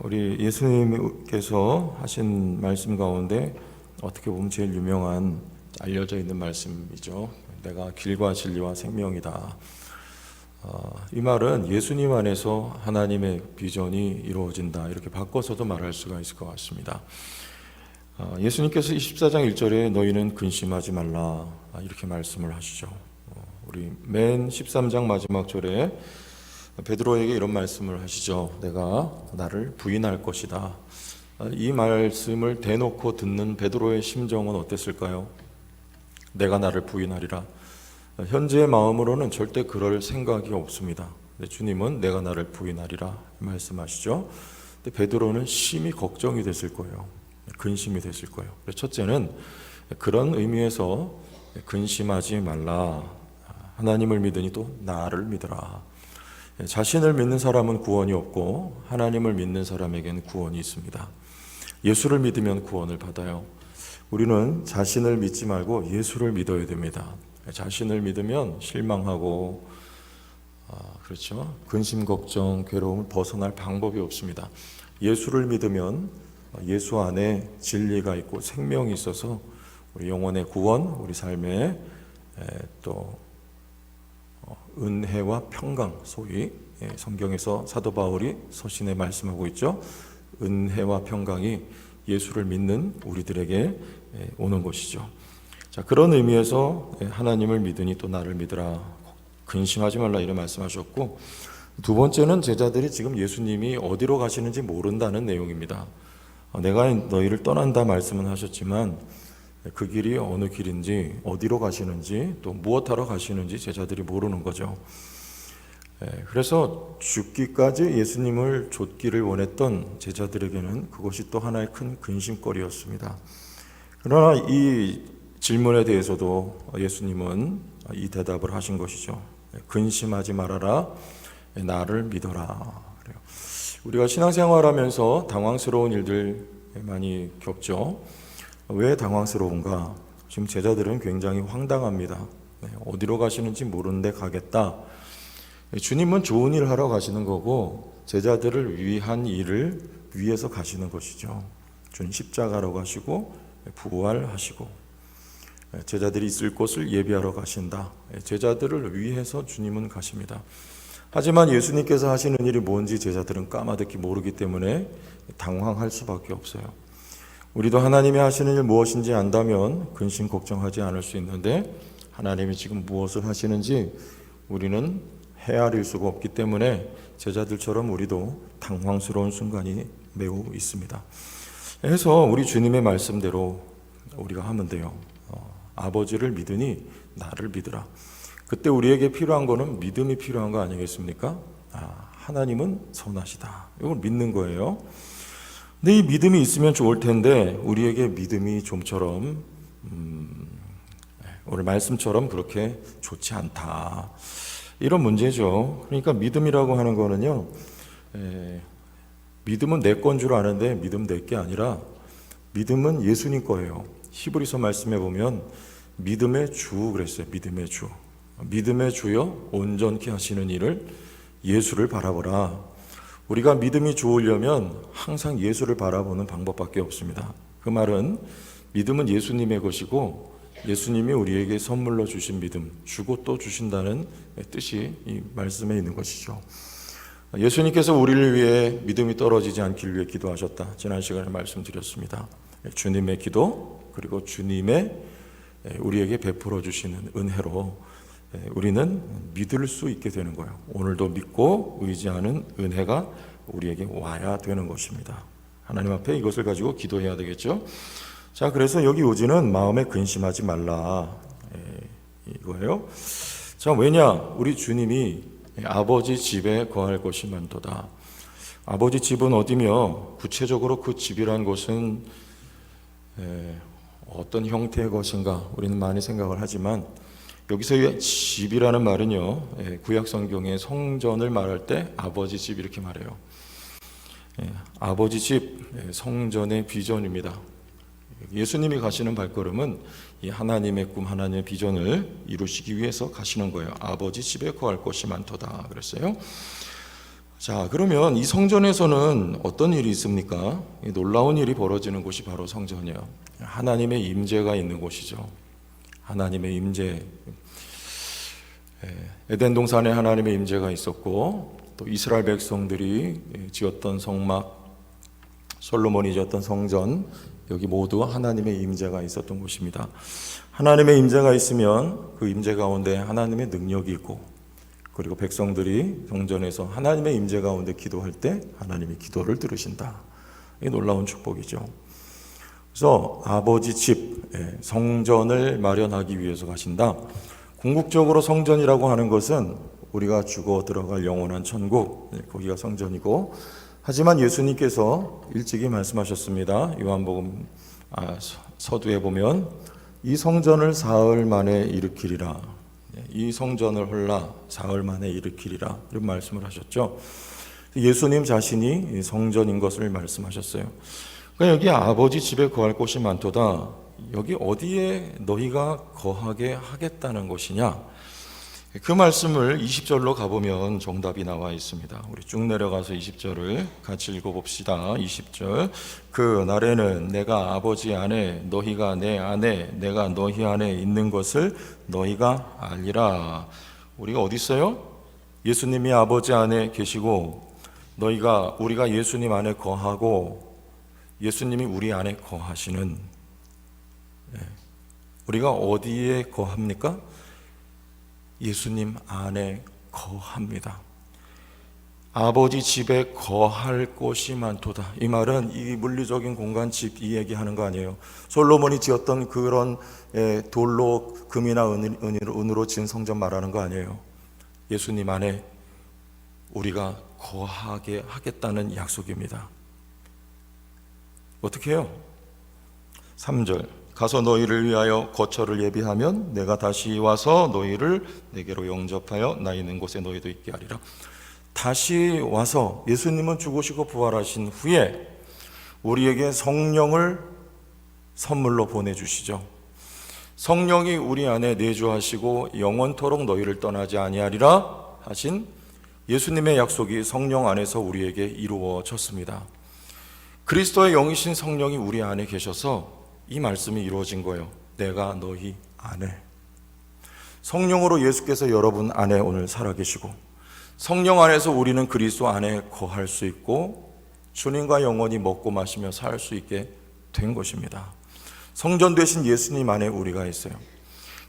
우리 예수님께서 하신 말씀 가운데 어떻게 보면 제일 유명한 알려져 있는 말씀이죠. 내가 길과 진리와 생명이다. 어, 이 말은 예수님 안에서 하나님의 비전이 이루어진다. 이렇게 바꿔서도 말할 수가 있을 것 같습니다. 어, 예수님께서 24장 1절에 너희는 근심하지 말라. 아, 이렇게 말씀을 하시죠. 어, 우리 맨 13장 마지막 절에 베드로에게 이런 말씀을 하시죠. 내가 나를 부인할 것이다. 이 말씀을 대놓고 듣는 베드로의 심정은 어땠을까요? 내가 나를 부인하리라. 현재의 마음으로는 절대 그럴 생각이 없습니다. 주님은 내가 나를 부인하리라 말씀하시죠. 근데 베드로는 심히 걱정이 됐을 거예요. 근심이 됐을 거예요. 첫째는 그런 의미에서 근심하지 말라. 하나님을 믿으니 또 나를 믿어라. 자신을 믿는 사람은 구원이 없고 하나님을 믿는 사람에게는 구원이 있습니다. 예수를 믿으면 구원을 받아요. 우리는 자신을 믿지 말고 예수를 믿어야 됩니다. 자신을 믿으면 실망하고 아, 그렇죠. 근심 걱정 괴로움을 벗어날 방법이 없습니다. 예수를 믿으면 예수 안에 진리가 있고 생명이 있어서 우리 영혼의 구원, 우리 삶의 또 어, 은혜와 평강 소위 예, 성경에서 사도 바울이 서신에 말씀하고 있죠. 은혜와 평강이 예수를 믿는 우리들에게 예, 오는 것이죠. 자 그런 의미에서 예, 하나님을 믿으니 또 나를 믿으라 근심하지 말라 이런 말씀하셨고 두 번째는 제자들이 지금 예수님이 어디로 가시는지 모른다는 내용입니다. 어, 내가 너희를 떠난다 말씀은 하셨지만 그 길이 어느 길인지 어디로 가시는지 또 무엇하러 가시는지 제자들이 모르는 거죠. 예, 그래서 죽기까지 예수님을 좇기를 원했던 제자들에게는 그것이 또 하나의 큰 근심거리였습니다. 그러나 이 질문에 대해서도 예수님은 이 대답을 하신 것이죠. 근심하지 말아라, 나를 믿어라. 우리가 신앙생활하면서 당황스러운 일들 많이 겪죠. 왜 당황스러운가? 지금 제자들은 굉장히 황당합니다. 네, 어디로 가시는지 모르는데 가겠다. 주님은 좋은 일 하러 가시는 거고 제자들을 위한 일을 위해서 가시는 것이죠. 주님 십자가로 가시고 부활하시고 제자들이 있을 곳을 예비하러 가신다. 제자들을 위해서 주님은 가십니다. 하지만 예수님께서 하시는 일이 뭔지 제자들은 까마득히 모르기 때문에 당황할 수밖에 없어요. 우리도 하나님이 하시는 일 무엇인지 안다면 근심 걱정하지 않을 수 있는데 하나님이 지금 무엇을 하시는지 우리는 헤아릴 수가 없기 때문에 제자들처럼 우리도 당황스러운 순간이 매우 있습니다. 해서 우리 주님의 말씀대로 우리가 하면 돼요. 어, 아버지를 믿으니 나를 믿으라. 그때 우리에게 필요한 거는 믿음이 필요한 거 아니겠습니까? 아, 하나님은 선하시다. 이걸 믿는 거예요. 근데 이 믿음이 있으면 좋을 텐데 우리에게 믿음이 좀처럼 음, 오늘 말씀처럼 그렇게 좋지 않다. 이런 문제죠. 그러니까 믿음이라고 하는 거는요. 에, 믿음은 내 건 줄 아는데 믿음 내 게 아니라 믿음은 예수님 거예요. 히브리서 말씀해 보면 믿음의 주 그랬어요. 믿음의 주. 믿음의 주여 온전케 하시는 일을 예수를 바라보라. 우리가 믿음이 좋으려면 항상 예수를 바라보는 방법밖에 없습니다. 그 말은 믿음은 예수님의 것이고 예수님이 우리에게 선물로 주신 믿음, 주고 또 주신다는 뜻이 이 말씀에 있는 것이죠. 예수님께서 우리를 위해 믿음이 떨어지지 않길 위해 기도하셨다. 지난 시간에 말씀드렸습니다. 주님의 기도 그리고 주님의 우리에게 베풀어 주시는 은혜로 우리는 믿을 수 있게 되는 거예요. 오늘도 믿고 의지하는 은혜가 우리에게 와야 되는 것입니다. 하나님 앞에 이것을 가지고 기도해야 되겠죠. 자, 그래서 여기 오지는 마음에 근심하지 말라. 이거예요. 자, 왜냐? 우리 주님이 아버지 집에 거할 것이 많도다. 아버지 집은 어디며 구체적으로 그 집이란 것은 어떤 형태의 것인가 우리는 많이 생각을 하지만 여기서의 집이라는 말은요, 예, 구약 성경의 성전을 말할 때 아버지 집 이렇게 말해요. 예, 아버지 집 예, 성전의 비전입니다. 예수님이 가시는 발걸음은 이 하나님의 꿈, 하나님의 비전을 이루시기 위해서 가시는 거예요. 아버지 집에 거할 것이 많도다 그랬어요. 자, 그러면 이 성전에서는 어떤 일이 있습니까? 이 놀라운 일이 벌어지는 곳이 바로 성전이에요. 하나님의 임재가 있는 곳이죠. 하나님의 임재. 예, 에덴 동산에 하나님의 임재가 있었고 또 이스라엘 백성들이 지었던 성막 솔로몬이 지었던 성전 여기 모두 하나님의 임재가 있었던 곳입니다. 하나님의 임재가 있으면 그 임재 가운데 하나님의 능력이 있고 그리고 백성들이 성전에서 하나님의 임재 가운데 기도할 때 하나님이 기도를 들으신다. 이 놀라운 축복이죠. 그래서 아버지 집 예, 성전을 마련하기 위해서 가신다. 궁극적으로 성전이라고 하는 것은 우리가 죽어 들어갈 영원한 천국 예, 거기가 성전이고 하지만 예수님께서 일찍이 말씀하셨습니다. 요한복음 아, 서- 서두에 보면 이 성전을 사흘 만에 일으키리라. 예, 이 성전을 홀라 사흘 만에 일으키리라. 이런 말씀을 하셨죠. 예수님 자신이 이 성전인 것을 말씀하셨어요. 그러니까 여기 아버지 집에 거할 곳이 많도다. 여기 어디에 너희가 거하게 하겠다는 것이냐? 그 말씀을 20절로 가보면 정답이 나와 있습니다. 우리 쭉 내려가서 20절을 같이 읽어봅시다. 20절. 그 날에는 내가 아버지 안에 너희가 내 안에 내가 너희 안에 있는 것을 너희가 알리라. 우리가 어디 있어요? 예수님이 아버지 안에 계시고 너희가 우리가 예수님 안에 거하고 예수님이 우리 안에 거하시는 예. 우리가 어디에 거합니까? 예수님 안에 거합니다. 아버지 집에 거할 곳이 많도다. 이 말은 이 물리적인 공간 집 이 얘기하는 거 아니에요. 솔로몬이 지었던 그런 예, 돌로 금이나 은으로 지은 성전 말하는 거 아니에요. 예수님 안에 우리가 거하게 하겠다는 약속입니다. 어떻게 해요? 3절 가서 너희를 위하여 거처를 예비하면 내가 다시 와서 너희를 내게로 영접하여 나 있는 곳에 너희도 있게 하리라. 다시 와서 예수님은 죽으시고 부활하신 후에 우리에게 성령을 선물로 보내주시죠. 성령이 우리 안에 내주하시고 영원토록 너희를 떠나지 아니하리라 하신 예수님의 약속이 성령 안에서 우리에게 이루어졌습니다. 그리스도의 영이신 성령이 우리 안에 계셔서 이 말씀이 이루어진 거예요. 내가 너희 안에. 성령으로 예수께서 여러분 안에 오늘 살아계시고 성령 안에서 우리는 그리스도 안에 거할 수 있고 주님과 영원히 먹고 마시며 살 수 있게 된 것입니다. 성전 되신 예수님 안에 우리가 있어요.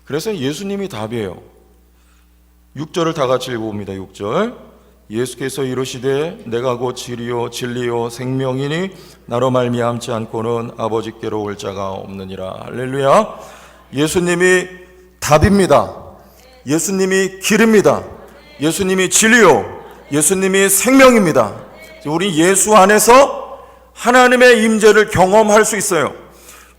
그래서 예수님이 답이에요. 6절을 다 같이 읽어봅니다. 6절. 예수께서 이르시되 내가 곧 진리요 진리요 생명이니 나로 말미암지 않고는 아버지께로 올 자가 없느니라. 할렐루야. 예수님이 답입니다. 예수님이 길입니다. 예수님이 진리요. 예수님이 생명입니다. 우리 예수 안에서 하나님의 임재를 경험할 수 있어요.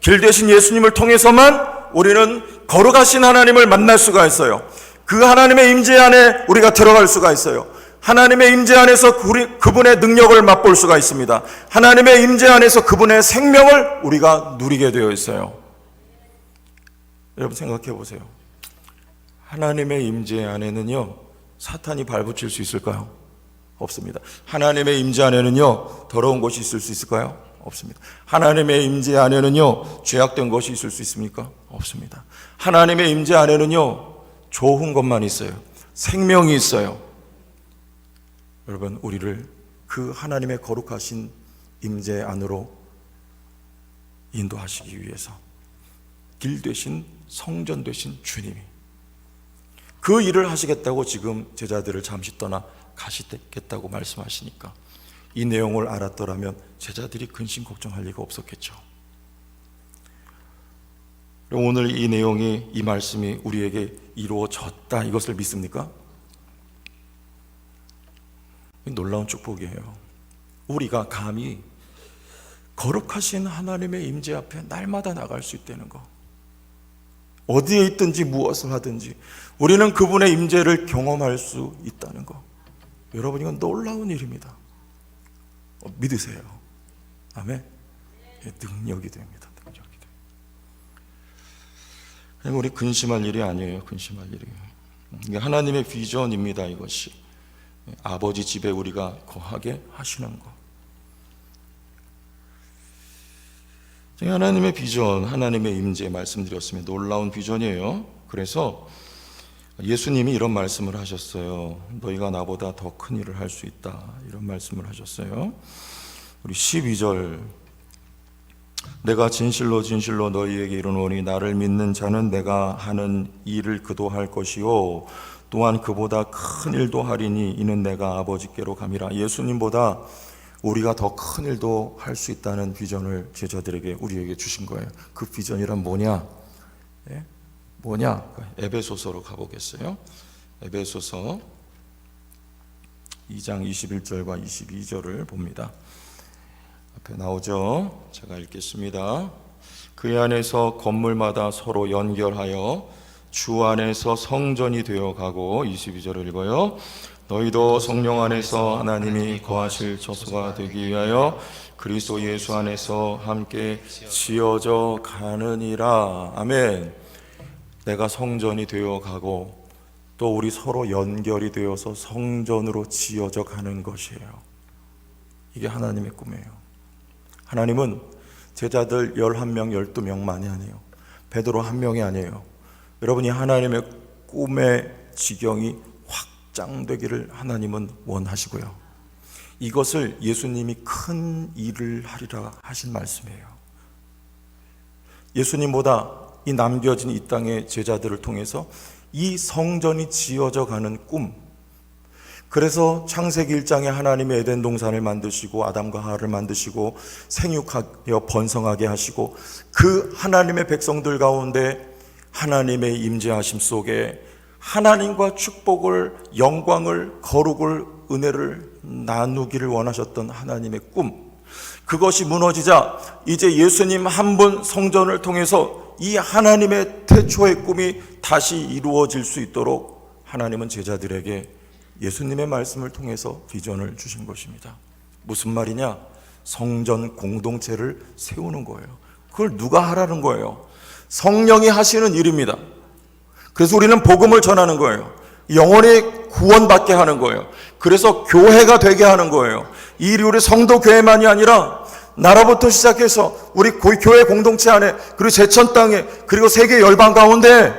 길 대신 예수님을 통해서만 우리는 걸어가신 하나님을 만날 수가 있어요. 그 하나님의 임재 안에 우리가 들어갈 수가 있어요. 하나님의 임재 안에서 그분의 능력을 맛볼 수가 있습니다. 하나님의 임재 안에서 그분의 생명을 우리가 누리게 되어 있어요. 여러분 생각해 보세요. 하나님의 임재 안에는요 사탄이 발붙일 수 있을까요? 없습니다. 하나님의 임재 안에는요 더러운 것이 있을 수 있을까요? 없습니다. 하나님의 임재 안에는요 죄악된 것이 있을 수 있습니까? 없습니다. 하나님의 임재 안에는요 좋은 것만 있어요. 생명이 있어요. 여러분 우리를 그 하나님의 거룩하신 임재 안으로 인도하시기 위해서 길 되신 성전 되신 주님이 그 일을 하시겠다고 지금 제자들을 잠시 떠나 가시겠다고 말씀하시니까 이 내용을 알았더라면 제자들이 근심 걱정할 리가 없었겠죠. 오늘 이 내용이 이 말씀이 우리에게 이루어졌다 이것을 믿습니까? 놀라운 축복이에요. 우리가 감히 거룩하신 하나님의 임재 앞에 날마다 나갈 수 있다는 거. 어디에 있든지 무엇을 하든지 우리는 그분의 임재를 경험할 수 있다는 거. 여러분 이건 놀라운 일입니다. 어, 믿으세요. 아멘. 예, 능력이 됩니다. 능력이. 그냥 우리 근심할 일이 아니에요. 근심할 일이. 이게 하나님의 비전입니다. 이것이 아버지 집에 우리가 거하게 하시는 것. 하나님의 비전, 하나님의 임재 말씀드렸으면 놀라운 비전이에요. 그래서 예수님이 이런 말씀을 하셨어요. 너희가 나보다 더 큰 일을 할 수 있다. 이런 말씀을 하셨어요. 우리 12절 내가 진실로 진실로 너희에게 이르노니 나를 믿는 자는 내가 하는 일을 그도 할 것이요 또한 그보다 큰 일도 하리니 이는 내가 아버지께로 감이라 예수님보다 우리가 더 큰 일도 할 수 있다는 비전을 제자들에게 우리에게 주신 거예요. 그 비전이란 뭐냐? 예? 뭐냐? 에베소서로 가보겠어요. 에베소서 2장 21절과 22절을 봅니다. 앞에 나오죠. 제가 읽겠습니다. 그 안에서 건물마다 서로 연결하여 주 안에서 성전이 되어 가고 22절을 읽어요. 너희도 성령 안에서 하나님이 거하실 처소가 되기 위하여 그리스도 예수 안에서 함께 지어져 가느니라. 아멘. 내가 성전이 되어 가고 또 우리 서로 연결이 되어서 성전으로 지어져 가는 것이에요. 이게 하나님의 꿈이에요. 하나님은 제자들 11명, 12명만이 아니에요. 베드로 한 명이 아니에요. 여러분이 하나님의 꿈의 지경이 확장되기를 하나님은 원하시고요. 이것을 예수님이 큰 일을 하리라 하신 말씀이에요. 예수님보다 이 남겨진 이 땅의 제자들을 통해서 이 성전이 지어져 가는 꿈. 그래서 창세기 1장에 하나님의 에덴 동산을 만드시고 아담과 하와를 만드시고 생육하여 번성하게 하시고 그 하나님의 백성들 가운데 하나님의 임재하심 속에 하나님과 축복을 영광을 거룩을 은혜를 나누기를 원하셨던 하나님의 꿈 그것이 무너지자 이제 예수님 한 분 성전을 통해서 이 하나님의 태초의 꿈이 다시 이루어질 수 있도록 하나님은 제자들에게 예수님의 말씀을 통해서 비전을 주신 것입니다. 무슨 말이냐? 성전 공동체를 세우는 거예요. 그걸 누가 하라는 거예요? 성령이 하시는 일입니다. 그래서 우리는 복음을 전하는 거예요. 영혼이 구원받게 하는 거예요. 그래서 교회가 되게 하는 거예요. 이 일이 우리 성도 교회만이 아니라 나라부터 시작해서 우리 교회 공동체 안에 그리고 제천 땅에 그리고 세계 열방 가운데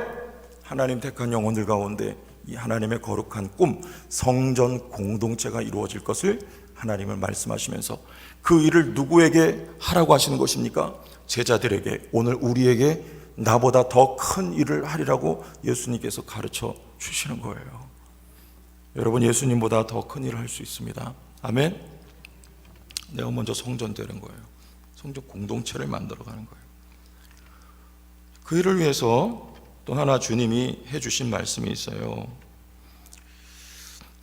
하나님 택한 영혼들 가운데 이 하나님의 거룩한 꿈 성전 공동체가 이루어질 것을 하나님을 말씀하시면서 그 일을 누구에게 하라고 하시는 것입니까? 제자들에게 오늘 우리에게 나보다 더 큰 일을 하리라고 예수님께서 가르쳐 주시는 거예요. 여러분 예수님보다 더 큰 일을 할 수 있습니다. 아멘. 내가 먼저 성전 되는 거예요. 성전 공동체를 만들어 가는 거예요. 그 일을 위해서 또 하나 주님이 해 주신 말씀이 있어요.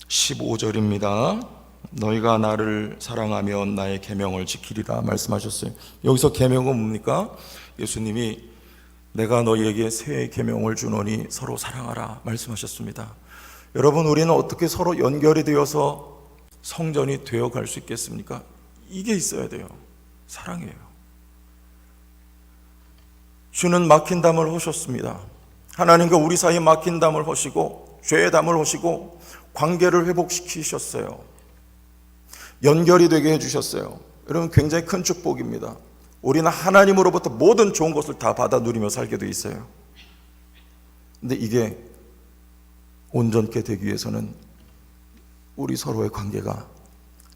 15절입니다. 너희가 나를 사랑하면 나의 계명을 지키리라 말씀하셨어요. 여기서 계명은 뭡니까? 예수님이 내가 너희에게 새 계명을 주노니 서로 사랑하라 말씀하셨습니다. 여러분 우리는 어떻게 서로 연결이 되어서 성전이 되어 갈 수 있겠습니까? 이게 있어야 돼요. 사랑이에요. 주는 막힌 담을 허셨습니다. 하나님과 우리 사이에 막힌 담을 허시고 죄의 담을 허시고 관계를 회복시키셨어요. 연결이 되게 해주셨어요. 여러분 굉장히 큰 축복입니다. 우리는 하나님으로부터 모든 좋은 것을 다 받아 누리며 살게 돼 있어요. 근데 이게 온전케 되기 위해서는 우리 서로의 관계가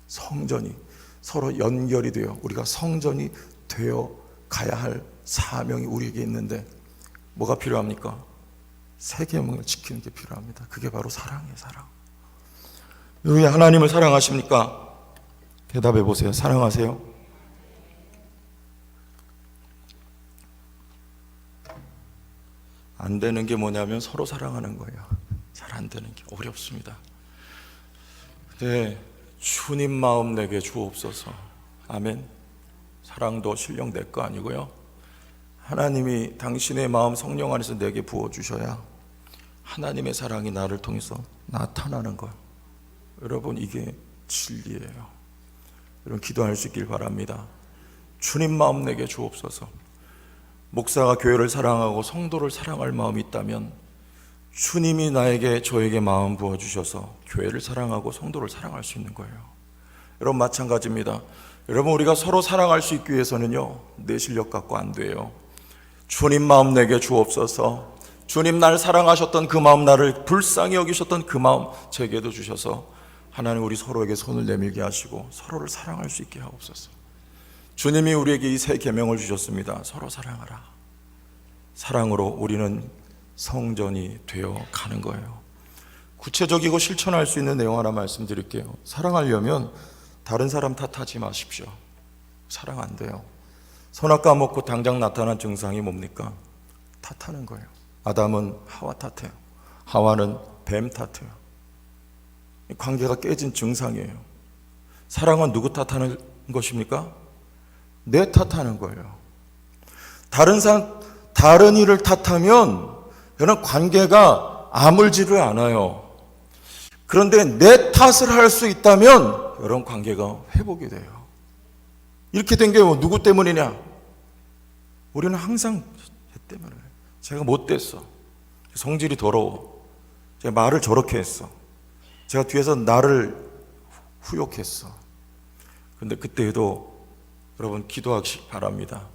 성전이 서로 연결이 되어 우리가 성전이 되어 가야 할 사명이 우리에게 있는데 뭐가 필요합니까? 세 계명을 지키는 게 필요합니다. 그게 바로 사랑이에요, 사랑. 여러분 하나님을 사랑하십니까? 대답해 보세요. 사랑하세요? 안 되는 게 뭐냐면 서로 사랑하는 거예요. 잘 안 되는 게 어렵습니다. 근데 주님 마음 내게 주옵소서. 아멘. 사랑도 실력 내 거 아니고요. 하나님이 당신의 마음 성령 안에서 내게 부어 주셔야 하나님의 사랑이 나를 통해서 나타나는 거예요. 여러분 이게 진리예요. 여러분 기도할 수 있길 바랍니다. 주님 마음 내게 주옵소서. 목사가 교회를 사랑하고 성도를 사랑할 마음이 있다면 주님이 나에게 저에게 마음 부어 주셔서 교회를 사랑하고 성도를 사랑할 수 있는 거예요. 여러분 마찬가지입니다. 여러분 우리가 서로 사랑할 수 있기 위해서는요 내 실력 갖고 안 돼요. 주님 마음 내게 주옵소서. 주님 날 사랑하셨던 그 마음 나를 불쌍히 여기셨던 그 마음 제게도 주셔서 하나님 우리 서로에게 손을 내밀게 하시고 서로를 사랑할 수 있게 하옵소서. 주님이 우리에게 이새 계명을 주셨습니다. 서로 사랑하라. 사랑으로 우리는 성전이 되어 가는 거예요. 구체적이고 실천할 수 있는 내용 하나 말씀드릴게요. 사랑하려면 다른 사람 탓하지 마십시오. 사랑 안 돼요. 선악 까먹고 당장 나타난 증상이 뭡니까? 탓하는 거예요. 아담은 하와 탓해요. 하와는 뱀 탓해요. 이 관계가 깨진 증상이에요. 사랑은 누구 탓하는 것입니까? 내 탓하는 거예요. 다른 사람, 다른 일을 탓하면 여러분 관계가 아물지를 않아요. 그런데 내 탓을 할 수 있다면 여러분 관계가 회복이 돼요. 이렇게 된 게 누구 때문이냐? 우리는 항상 쟤 때문에 제가 못됐어. 성질이 더러워. 제가 말을 저렇게 했어. 제가 뒤에서 나를 후욕했어. 근데 그때에도 여러분 기도하시 바랍니다.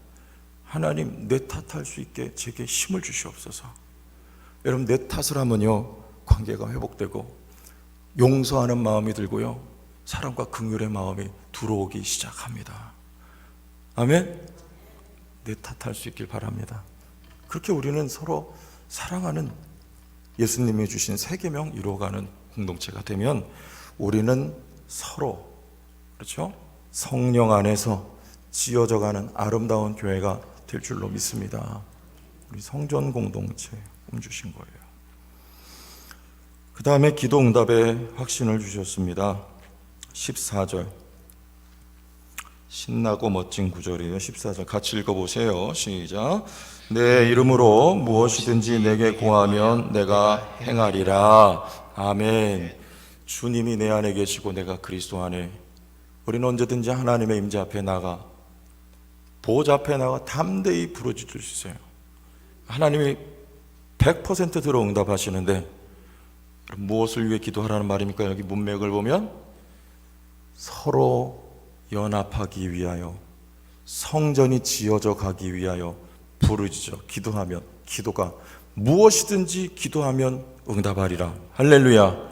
하나님 내 탓할 수 있게 제게 힘을 주시옵소서. 여러분 내 탓을 하면요 관계가 회복되고 용서하는 마음이 들고요 사랑과 긍휼의 마음이 들어오기 시작합니다. 아멘. 내 탓할 수 있길 바랍니다. 그렇게 우리는 서로 사랑하는 예수님이 주신 세계명 이루어가는 공동체가 되면 우리는 서로 그렇죠? 성령 안에서 지어져가는 아름다운 교회가 될 줄로 믿습니다. 우리 성전 공동체 꿈 주신 거예요. 그 다음에 기도 응답의 확신을 주셨습니다. 14절. 신나고 멋진 구절이에요. 14절. 같이 읽어보세요. 시작. 내 이름으로 무엇이든지 내게 구하면 내가 행하리라. 아멘. 주님이 내 안에 계시고 내가 그리스도 안에 우리는 언제든지 하나님의 임재 앞에 나가 보좌 앞에 나가 담대히 있어요. 하나님이 100% 들어 응답하시는데 무엇을 위해 기도하라는 말입니까? 여기 문맥을 보면 서로 연합하기 위하여 성전이 지어져 가기 위하여 부르짖어 기도하면 기도가 무엇이든지 기도하면 응답하리라. 할렐루야.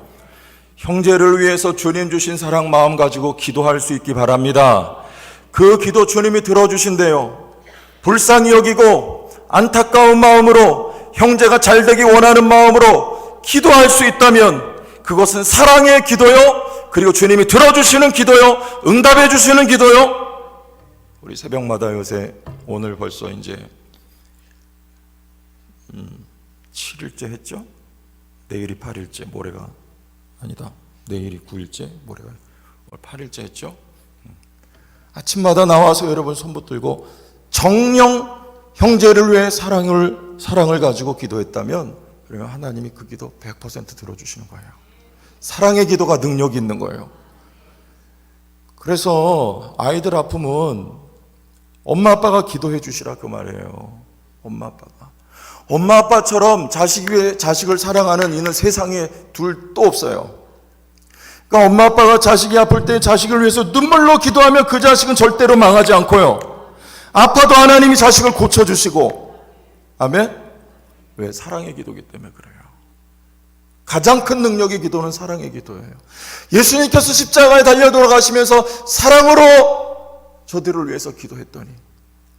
형제를 위해서 주님 주신 사랑 마음 가지고 기도할 수 있기 바랍니다. 그 기도 주님이 들어주신대요. 불쌍히 여기고 안타까운 마음으로 형제가 잘 되기 원하는 마음으로 기도할 수 있다면 그것은 사랑의 기도요. 그리고 주님이 들어주시는 기도요. 응답해 주시는 기도요. 우리 새벽마다 요새 오늘 벌써 이제 음, 7일째 했죠? 내일이 8일째, 모레가 아니다. 내일이 9일째, 모레가 오늘 8일째 했죠? 음. 아침마다 나와서 여러분 손 붙들고 정령 형제를 위해 사랑을 사랑을 가지고 기도했다면 그러면 하나님이 그 기도 100% 들어주시는 거예요. 사랑의 기도가 능력이 있는 거예요. 그래서 아이들 아픔은 엄마 아빠가 기도해 주시라 그 말이에요. 엄마 아빠가. 엄마 아빠처럼 자식 위에 자식을 사랑하는 이는 세상에 둘 또 없어요. 그러니까 엄마 아빠가 자식이 아플 때 자식을 위해서 눈물로 기도하면 그 자식은 절대로 망하지 않고요. 아파도 하나님이 자식을 고쳐주시고, 아멘? 왜? 사랑의 기도기 때문에 그래요. 가장 큰 능력의 기도는 사랑의 기도예요. 예수님께서 십자가에 달려 돌아가시면서 사랑으로 저들을 위해서 기도했더니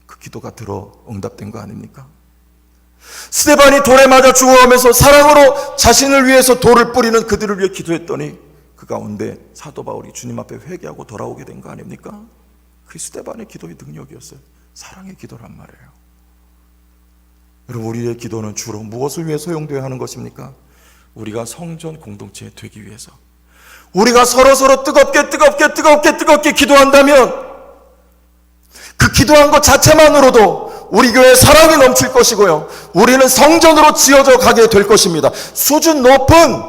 그 기도가 들어 응답된 거 아닙니까? 스테반이 돌에 맞아 죽어가면서 사랑으로 자신을 위해서 돌을 뿌리는 그들을 위해 기도했더니 그 가운데 사도 바울이 주님 앞에 회개하고 돌아오게 된 거 아닙니까? 그 스테반의 기도의 능력이었어요. 사랑의 기도란 말이에요. 여러분 우리의 기도는 주로 무엇을 위해 소용되어야 하는 것입니까? 우리가 성전 공동체 되기 위해서 우리가 서로 서로 뜨겁게 뜨겁게 뜨겁게 뜨겁게 기도한다면 그 기도한 것 자체만으로도 우리 교회 사랑이 넘칠 것이고요. 우리는 성전으로 지어져 가게 될 것입니다. 수준 높은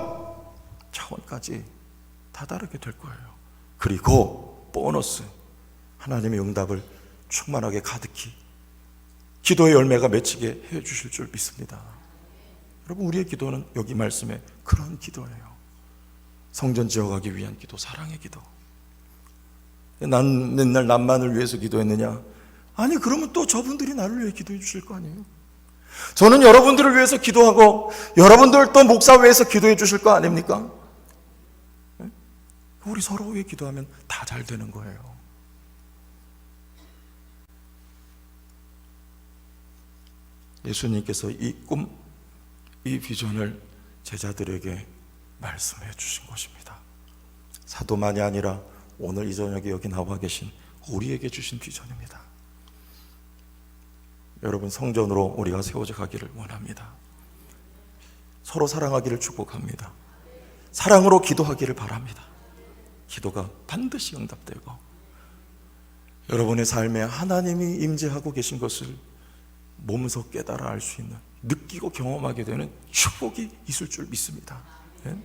차원까지 다다르게 될 거예요. 그리고 보너스 하나님의 응답을 충만하게 가득히 기도의 열매가 맺히게 해 주실 줄 믿습니다. 여러분 우리의 기도는 여기 말씀에 그런 기도예요. 성전 지어가기 위한 기도, 사랑의 기도. 난 맨날 남만을 위해서 기도했느냐? 아니 그러면 또 저분들이 나를 위해 기도해 주실 거 아니에요? 저는 여러분들을 위해서 기도하고 여러분들 또 목사 위해서 기도해 주실 거 아닙니까? 네? 우리 서로 위해 기도하면 다 잘 되는 거예요. 예수님께서 이 꿈, 이 비전을 제자들에게 말씀해 주신 것입니다. 사도만이 아니라 오늘 이 저녁에 여기 나와 계신 우리에게 주신 비전입니다. 여러분 성전으로 우리가 세워져 가기를 원합니다. 서로 사랑하기를 축복합니다. 사랑으로 기도하기를 바랍니다. 기도가 반드시 응답되고 여러분의 삶에 하나님이 임재하고 계신 것을 몸소 깨달아 알 수 있는 느끼고 경험하게 되는 축복이 있을 줄 믿습니다. 예?